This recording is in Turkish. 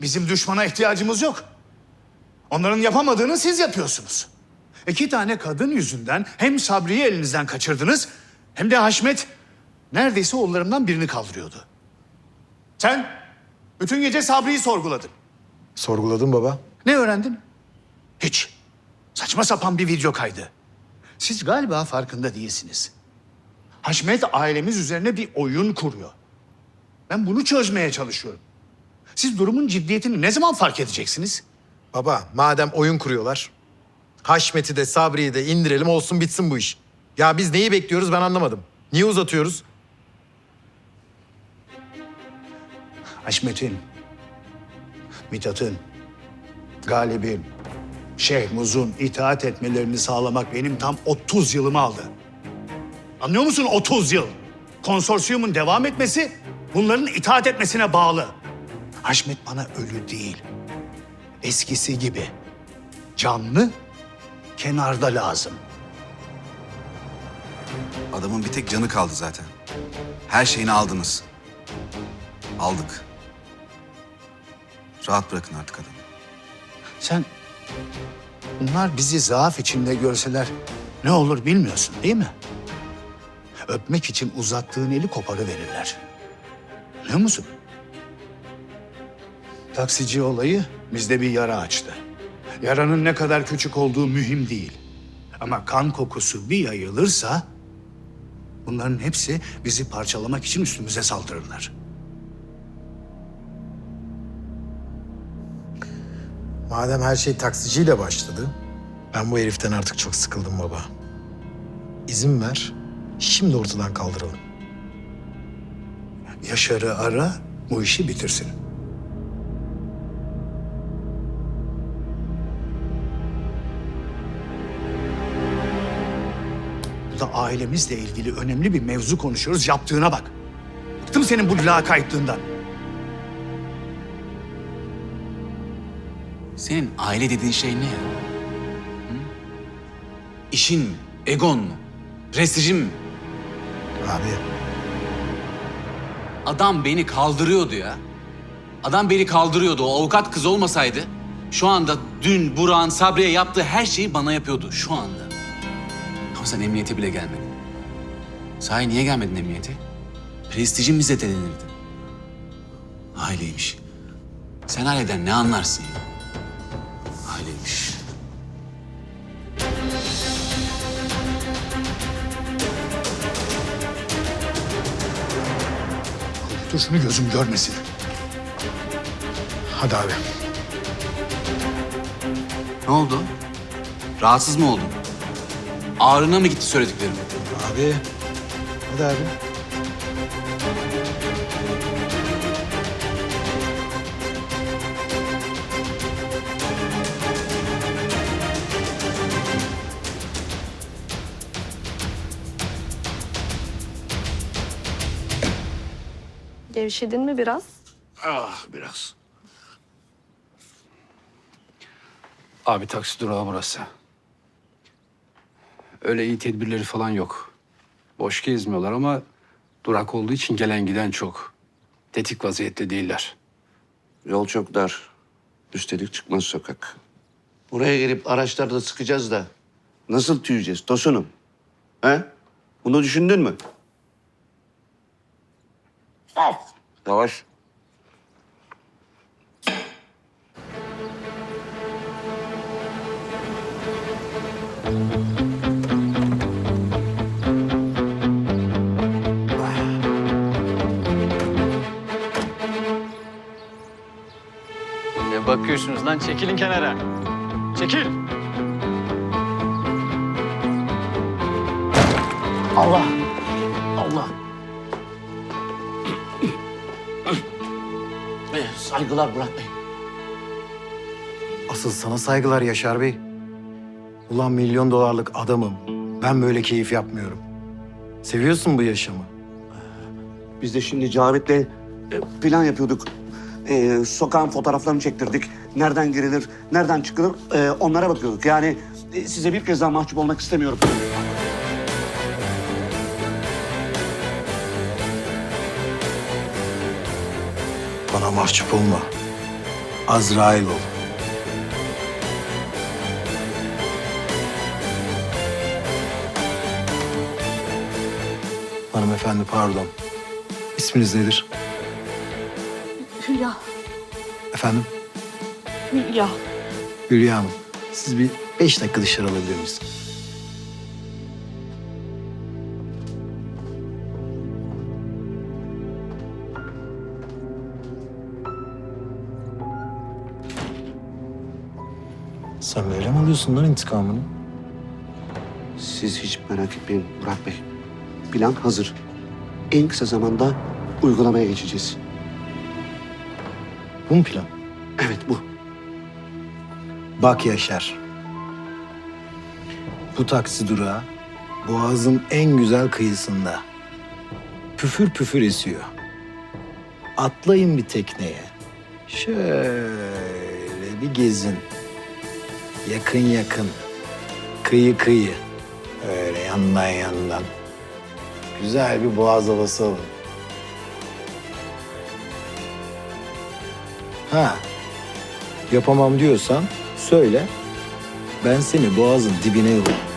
Bizim düşmana ihtiyacımız yok. Onların yapamadığını siz yapıyorsunuz. İki tane kadın yüzünden hem Sabri'yi elinizden kaçırdınız hem de Haşmet neredeyse oğullarımdan birini kaldırıyordu. Sen bütün gece Sabri'yi sorguladın. Sorguladım baba. Ne öğrendin? Hiç. Saçma sapan bir video kaydı. Siz galiba farkında değilsiniz. Haşmet ailemiz üzerine bir oyun kuruyor. Ben bunu çözmeye çalışıyorum. Siz durumun ciddiyetini ne zaman fark edeceksiniz? Baba madem oyun kuruyorlar. Haşmet'i de Sabri'yi de indirelim olsun bitsin bu iş. Ya biz neyi bekliyoruz ben anlamadım. Niye uzatıyoruz? Haşmet'in, Mithat'ın, Galip'in, Şehmuz'un itaat etmelerini sağlamak benim tam 30 yılımı aldı. Anlıyor musun 30 yıl? Konsorsiyumun devam etmesi bunların itaat etmesine bağlı. Haşmet bana ölü değil. Eskisi gibi. Canlı, kenarda lazım. Adamın bir tek canı kaldı zaten. Her şeyini aldınız. Aldık. Rahat bırakın artık adamı. Sen bunlar bizi zaaf içinde görseler ne olur bilmiyorsun değil mi? Öpmek için uzattığın eli koparı verirler. Biliyor musun? Taksici olayı bizde bir yara açtı. Yaranın ne kadar küçük olduğu mühim değil. Ama kan kokusu bir yayılırsa bunların hepsi bizi parçalamak için üstümüze saldırırlar. Madem her şey taksiciyle başladı. Ben bu heriften artık çok sıkıldım baba. İzin ver. Şimdi ortadan kaldıralım. Yaşar'ı ara, bu işi bitirsin. Burada ailemizle ilgili önemli bir mevzu konuşuyoruz. Yaptığına bak. Bıktım senin bu lakaytlığından. Senin aile dediğin şey ne ya? Hı? İşin mi? Egon mu? Prestijin mi? Abi Adam beni kaldırıyordu ya. Adam beni kaldırıyordu. O avukat kız olmasaydı şu anda dün Burak'ın Sabri'ye yaptığı her şeyi bana yapıyordu şu anda. Sen emniyete bile gelmedin. Sahi niye gelmedin emniyete? Prestijin bize zedelenirdi. Aileymiş. Sen aileden ne anlarsın ya? Aileymiş. Dur şunu gözüm görmesin. hadi abi. Ne oldu? Rahatsız mı oldun? Ağrına mı gitti söylediklerim? Abi. Hadi abi. Gevşedin mi biraz? Ah biraz. Abi taksi durağı burası. Öyle iyi tedbirleri falan yok. Boş gezmiyorlar ama durak olduğu için gelen giden çok. Tetik vaziyette değiller. Yol çok dar. Üstelik çıkmaz sokak. Buraya gelip araçlarda sıkacağız da nasıl tüyeceğiz Tosunum? He? Bunu düşündün mü? Yavaş. Bakıyorsunuz lan? Çekilin kenara. Çekil. Allah. Allah. Saygılar Burak Bey. Asıl sana saygılar Yaşar Bey. Ulan milyon dolarlık adamım. Ben böyle keyif yapmıyorum. Seviyorsun bu yaşamı. Biz de şimdi Cavit'le e, plan yapıyorduk. E, sokağın fotoğraflarını çektirdik. Nereden girilir, nereden çıkılır e, onlara bakıyorduk. Yani e, size bir kez daha mahcup olmak istemiyorum. Bana mahcup olma. Azrail ol. Hanımefendi pardon. İsminiz nedir? Hülya, Efendim? Hülya. Hülya Hanım. Siz bir beş dakika dışarı alabilir miyiz? Sen böyle mi alıyorsun lan intikamını? Siz hiç merak etmeyin Murat Bey. Plan hazır. En kısa zamanda uygulamaya geçeceğiz. Bu mu plan? Evet bu. Bak Yaşar. Bu taksi durağı Boğaz'ın en güzel kıyısında. Püfür püfür esiyor. Atlayın bir tekneye. Şöyle bir gezin. Yakın yakın. Kıyı kıyı. Öyle yandan yandan. Güzel bir boğaz havası alın. Ha, Yapamam diyorsan söyle. Ben seni boğazın dibine yollarım.